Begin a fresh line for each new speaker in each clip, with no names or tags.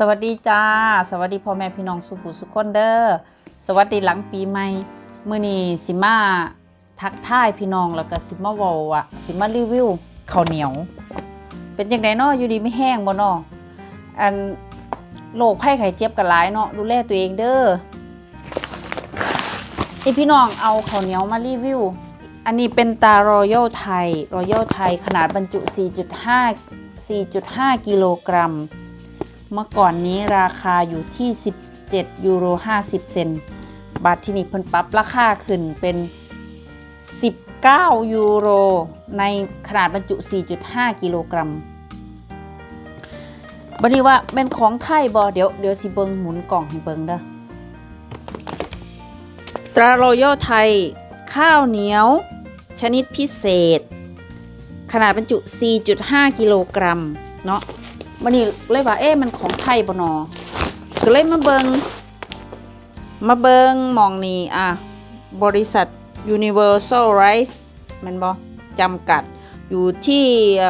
สวัสดีจ้า สวัสดีพ่อแม่พี่น้องสุภูสุขคนเด้อสวัสดีหลังปีใหม่มื้อนี้สิมาทักทายพี่น้องแล้วก็สิมาเว้าอะสิมารีวิวข้าวเหนียว เป็นจังไดเนาะอยู่ดีไม่แห้งบ่เนาะอันโรคไข้ไข้เจ็บกันหลายเนาะดูแลตัวเองเด้อนี่พี่น้องเอาข้าวเหนียวมารีวิว อันนี้เป็นตารอยัลไทยรอยัลไทยขนาดบรรจุ 4.5 4.5 กิโลกรัม เมื่อก่อนนี้ราคาอยู่ที่ 17ยูโร50 เซนต์บาทที่นี่เพิ่นปรับราคาขึ้นเป็น 19 ยูโร ในขนาดบรรจุ 4.5 กิโลกรัมบันนี้ว่าเป็นของไทยบอเดี๋ยวเดี๋ยวสิเบิงหมุนกล่องให้เบิงเด้อตรารอยัลไทย ข้าวเหนียว ชนิดพิเศษ ขนาดบรรจุ 4.5 กิโลกรัม เนาะ วันนี้เลยว่าเอ๊ะมันของไทยบ่นอก็เลยมาเบิงมาเบิงมองนี้อะบริษัท Universal Rice มันบอจำกัดอยู่ที่อ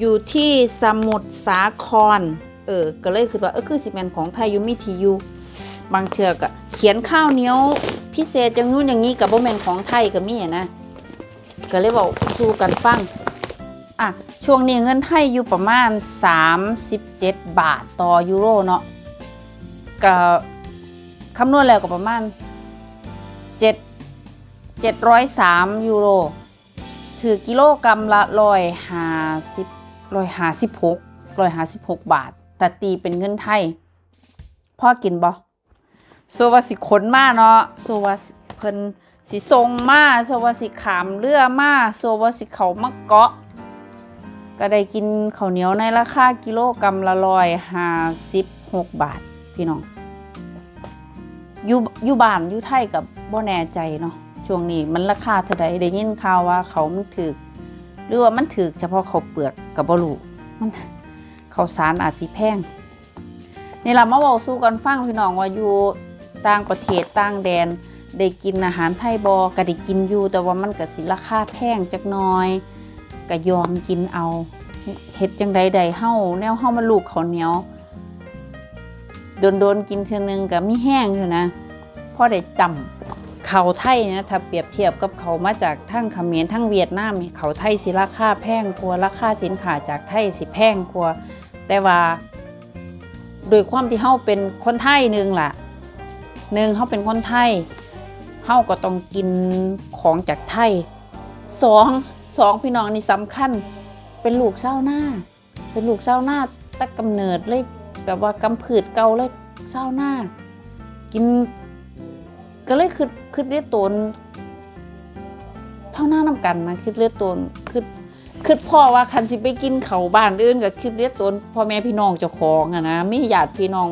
อยู่ที่สมุทรสาคร เออ ก็เลยคือว่าเออคือสิแมนของไทยยูมิทียูบางเชือกอะเขียนข้าวเหนียวพิเศษจังนู้นอย่างนี้กับบ่แมนของไทยก็มีนะ ก็เลยบอกสู้กันฟัง อะช่วงนี้เงินไทยอยู่ประมาณ 37 บาทต่อยูโรเนาะก็คำนวณแล้วก็ประมาณ 7 703 ยูโร ถือกิโลกรัมละร้อยห้าสิบร้อยห้าสิบหกร้อยห้าสิบหกบาทแต่ตีเป็นเงินไทยพ่อกินบ่โซวาสิขนมาเนาะโซวาสิเพิ่นสิทรงมาโซวาสิขามเรือมาโซวาสิเขามาเกาะ ก็ได้กินข้าวเหนียวในราคากิโลกรัมละร้อยห้าสิบหกบาทพี่น้องอยู่อยู่บ้านอยู่ไทยกับบ่แน่ใจเนาะช่วงนี้มันราคาเท่าใดได้ยินข่าวว่าเขามันถึกหรือว่ามันถึกเฉพาะเขาเปลือกกับบ่รู้มันข้าสารอาจสิแพงนี่ล่ะมาเว้าสู่กันฟังพี่น้องว่าอยู่ต่างประเทศต่างแดน ได้กินอาหารไทยบ่ก็ได้กินอยู่แต่ว่ามันก็สิราคาแพงจักน่อยก็ยอมกินเอา เฮ็ดจังใดใดเฮาแนวเฮามันลูกเขาเหนียวโดนๆกินเทื่อนึงก็มีแห้งอยู่นะพ่อได้จำเขาไทยนะถ้าเปรียบเทียบกับเขามาจากทั้งเขมรทั้งเวียดนามนี่เขาไทยสิราคาแพงกว่าราคาสินค้าจากไทยสิแพงกว่าแต่ว่าโดยความที่เฮาเป็นคนไทยหนึ่งล่ะหนึ่งเฮาเป็นคนไทยเฮาก็ต้องกินของจากไทยสองสองพี่น้องนี่สำคัญ เป็นลูกเศร้าหน้า เป็นลูกเศร้าหน้าตั้งกำเนิดเลยแบบว่ากำผืดเกาเลยเศร้าหน้า กิน ก็เลยคือคือเรียกตนเท่าหน้านำกันนะคือเรียกตนคือคือพ่อว่าคันสิไปกินเขาบ้านอื่นก็คือเรียกตนพ่อแม่พี่น้องเจ้าของอะนะไม่ญาติพี่น้อง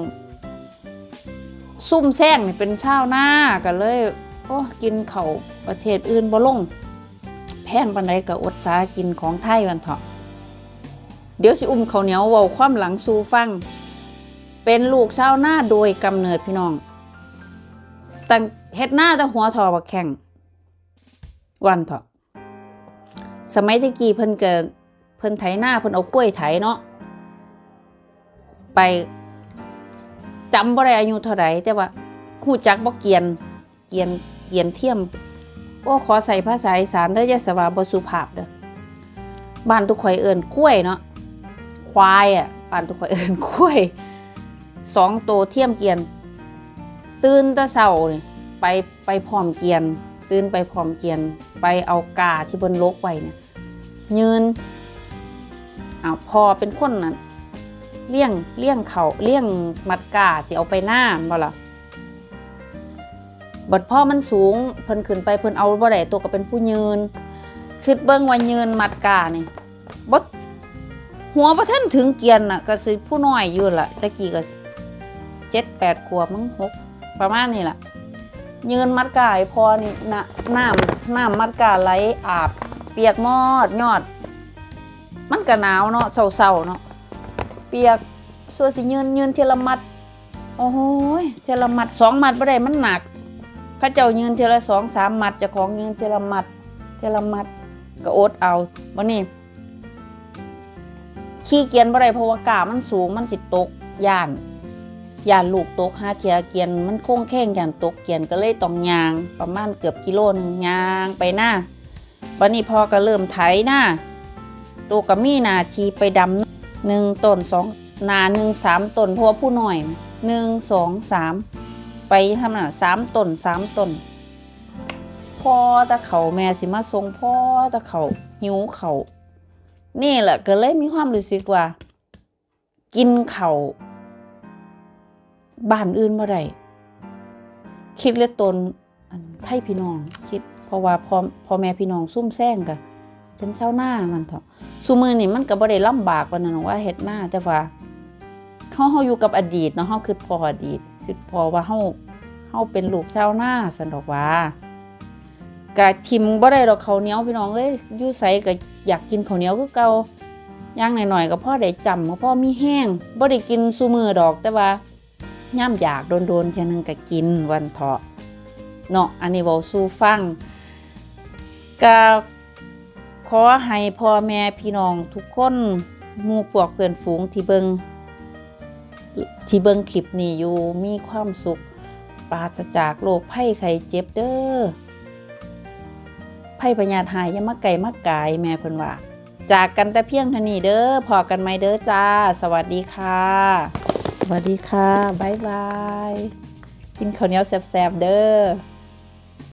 ซุ่มแซงนี่เป็นชาวหน้าก็เลยโอ้กินเขาประเทศอื่นบ่ลงแพงปานใดก็อดสากินของไทยวันเถาะ เดี๋ยวสิอุ้มเขาเหนียวเว้าความหลังสู่ฟัง เป็นลูกชาวนาโดยกำเนิดพี่น้องตั้งเฮ็ดหน้าแต่หัวทอบักแข่งวันเถาะสมัยตะกี้เพิ่นเกิดเพิ่นไถหน้าเพิ่นเอากล้วยไถเนาะไปจำบ่ได้อายุเท่าไหร่แต่ว่าฮู้จักบ่เกียนเกียนเกียนเทียมโอ้ขอใส่ภาษาอีสานเด้ออย่าสว่าบ่สุภาพเด้อบ้านทุกข่อยเอิ้นกล้วยเนาะ ควายอะบ้านทุกข่อยเอิ้นกล้วยสองโตวเทียมเกียน ตื่นตะเสานี่ไปไปพร้อมเกียน ตื่นไปพร้อมเกียน ไปเอากาที่บนโลกไว้เนี่ยยืนอ้าวพอเป็นคนนั้นเลี้ยงเลี้ยงเขาเลี้ยงมัดกาสิเอาไปหน้าบ่ล่ะบัดพ่อมันสูงเพิ่นขึ้นไปเพิ่นเอาบ่ได้ตัวก็เป็นผู้ยืนคิดเบิ่งว่ายืนมัดกานี่บ่ หัวบ่ทันถึงเกียนน่ะก็สิผู้น้อยอยู่ล่ะตะกี้ก็เจ็ดแปดขวบมั้งหกประมาณนี้แหละยืนมัดกายพอนี่นะน้ำน้ำมัดกาไหลอาบ เปียกมอดยอด มันก็หนาวเนาะเศร้าๆเนาะเปียกส่วนสิยืนยืนเทละมัด โอ้โหเทละมัดสองมัดบ่ได้มันหนักข้าเจ้ายืนเทละสองสามมัดจะของยืนเทละมัดเทละมัดก็อดเอาวันนี้ ขี้เกียจบ่ได้เพราะว่ากามันสูงมันสิตกย่านย่านลูกตกหาเทียเกียนมันโค้งแข้งย่านตกเกียนก็เลยต้องยาง ประมาณเกือบกิโลหนึงยางไปหน้าวันนี้พอก็เริ่มไถหน้าตัวก็มีนาทีไปดำหนึ่งต้นสองนาหนึ่งสามต้นเพราะว่าผู้หน่อยหนึ่งสองสามไปทำน่ะสามต้นสามต้นพ่อตะเขาแม่สิมาส่งพ่อตะเขาหิวเขา นี่แหละก็เลยมีความรู้สึกว่า กินเขาบ้านอื่นบ่ได้คิดเลยตนอันไทยพี่น้อง คิด เพราะว่าพ่อพ่อแม่พี่น้องซุ่มแซงกันเป็นเชาวนามันเถอะซุมือนี่มันก็บ่ได้ลำบากปานนั้นว่าเฮ็ดหน้าแต่ว่าเฮาเฮาอยู่กับอดีตเนาะเฮาคิดพออดีตคิดพอว่าเฮาเฮาเป็นลูกเชาวนาซั่นดอกว่า กะทิมบ่ได้ดอกข้าวเหนียวพี่น้องเอ้ยยู่ไสก็อยากกินข้าวเหนียวคือเก่าย่างหน่อยๆก็พ่อได้จำก็พ่อมีแห้งบ่ได้กินซุมือดอกแต่ว่าย่ำอยากโดนๆเทียนึงก็กินวันเถาะเนาะอันนี้เว้าสู่ฟังก็ขอให้พ่อแม่พี่น้องทุกคนหมู่พวกเพื่อนฝูงที่เบิงที่เบิงคลิปนี้อยู่มีความสุขปราศจากโรคภัยไข้เจ็บเด้อ ไพ่พญาทหายอยามาไก่มากายแม่เพิ่นว่า จากกันแต่เพียงเท่านี้เด้อพอกันไหมเด้อจ้า สวัสดีค่ะ สวัสดีค่ะบ๊ายบายกินข้าวเหนียวแซ่บๆเด้อ